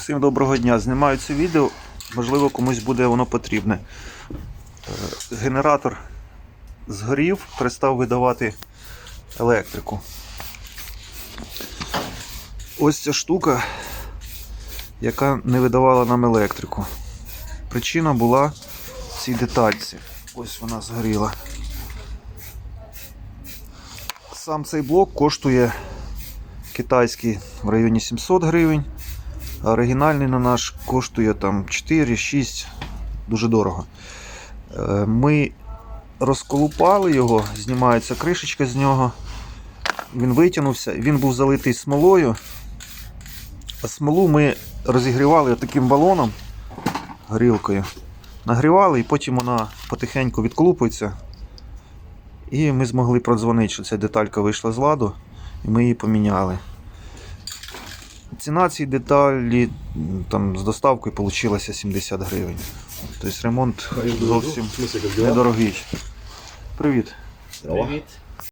Всім доброго дня. Знімаю це відео, можливо, комусь буде воно потрібне. Е, Генератор згорів, перестав видавати електрику. Ось ця штука, яка не видавала нам електрику. Причина була в цій детальці. Ось вона згоріла. Сам цей блок коштує китайський в районі 700 гривень. Оригінальний на наш коштує там 4-6, дуже дорого. Е, Ми розколупали його, знімається кришечка з нього. Він витягнувся, він був залитий смолою. А смолу ми розігрівали таким балоном, горілкою. Нагрівали і потім вона потихеньку відколупується. І ми змогли продзвонити, що ця деталька вийшла з ладу, і ми її поміняли. Ціна цієї деталі там, з доставкою вийшла 70 гривень. Тобто ремонт зовсім как дела? недорогий. Привіт. Привіт.